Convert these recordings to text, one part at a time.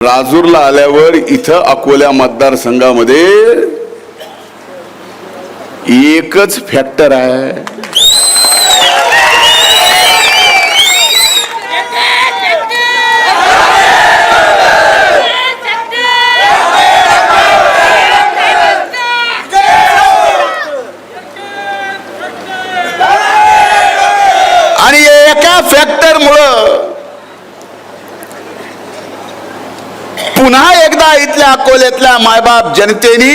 राजूरला आल्यावर इथं अकोल्या मतदारसंघामध्ये एकच फॅक्टर आहे. आणि एका फॅक्टरमुळं पुन्हा एकदा इथल्या अकोल्यातल्या मायबाप जनतेनी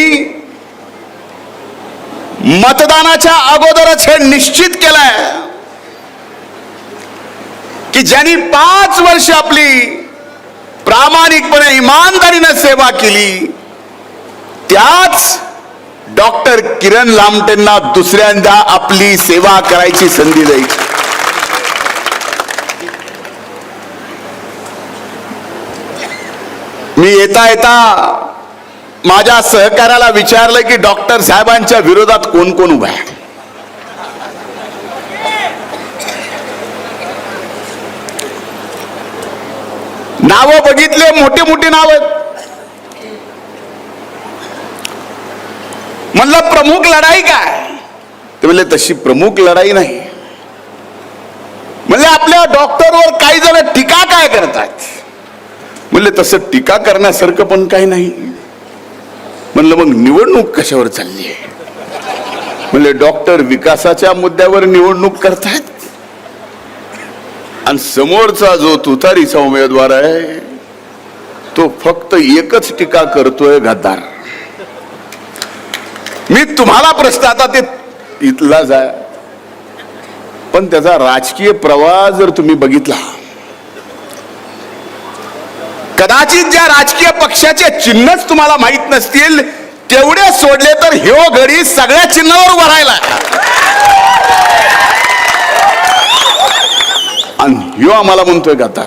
मतदानाच्या अगोदरच हे निश्चित केलंय की ज्यांनी पाच वर्ष आपली प्रामाणिकपणे इमानदारीनं सेवा केली त्याच डॉक्टर किरण लामटेंना दुसऱ्यांदा आपली सेवा करायची संधी द्यायची. मी येता येता माझ्या सहकार्याला विचारलं की डॉक्टर साहेबांच्या विरोधात कोण कोण उभा आहे? नाव बघितले मोठी मोठी नाव आहेत. म्हणलं प्रमुख लढाई काय? ते म्हणले तशी प्रमुख लढाई नाही. म्हणले आपल्या डॉक्टरवर काही जण टीका काय करतात म्हणले तसं टीका करण्यासारखं पण काही नाही. म्हणलं मग निवडणूक कशावर चालली आहे? म्हणले डॉक्टर विकासाच्या मुद्द्यावर निवडणूक करतायत. आणि समोरचा जो तुतारीचा उमेदवार आहे तो फक्त एकच टीका करतोय गद्दार. मी तुम्हाला प्रश्न आता ते इथला जा पण त्याचा राजकीय प्रवाह जर तुम्ही बघितला कदाचित ज्या राजकीय पक्षाचे चिन्हच तुम्हाला माहीत नसतील तेवढे सोडले तर ह्यो घडी सगळ्या चिन्हावर उभा राहिला. आणि ह्यो आम्हाला म्हणतोय गातार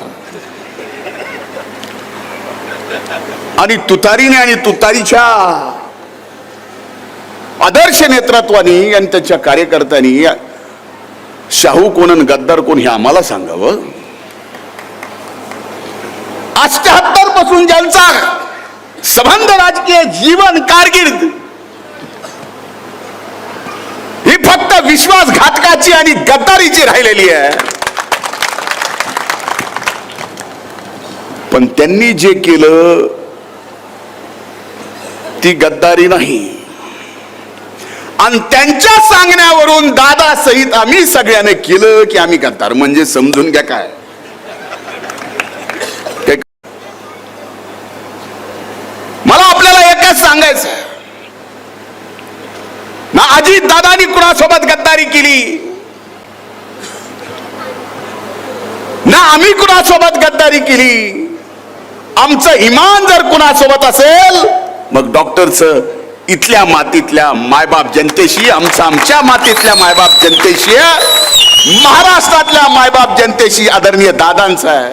आणि तुतारीने आणि तुतारीच्या आदर्श नेतृत्वानी आणि त्यांच्या कार्यकर्त्यांनी शाहू कोण आणि गद्दार कोण हे आम्हाला सांगावं? अष्ट्याहत्तरपासून ज्यांचा संबंध राजकीय जीवन कारकीर्द ही फक्त विश्वासघातकाची आणि गद्दारीची राहिलेली आहे. पण त्यांनी जे केलं ती गद्दारी नाही. आणि त्यांच्या सांगण्यावरून दादा सहित आम्ही सगळ्याने केलं की आम्ही गद्दार. म्हणजे समजून घ्या काय ते- मला आपल्याला सांगायचं. ना अजित दादानी कुणासोबत गद्दारी केली? ना आम्ही कुणासोबत गद्दारी केली? आमचं इमान जर कुणासोबत असेल मग डॉक्टरच इथल्या मातीतल्या मायबाप जनतेशी आमचं आमच्या मातीतल्या मायबाप जनतेशी महाराष्ट्रातल्या मायबाप जनतेशी आदरणीय दादांचं आहे.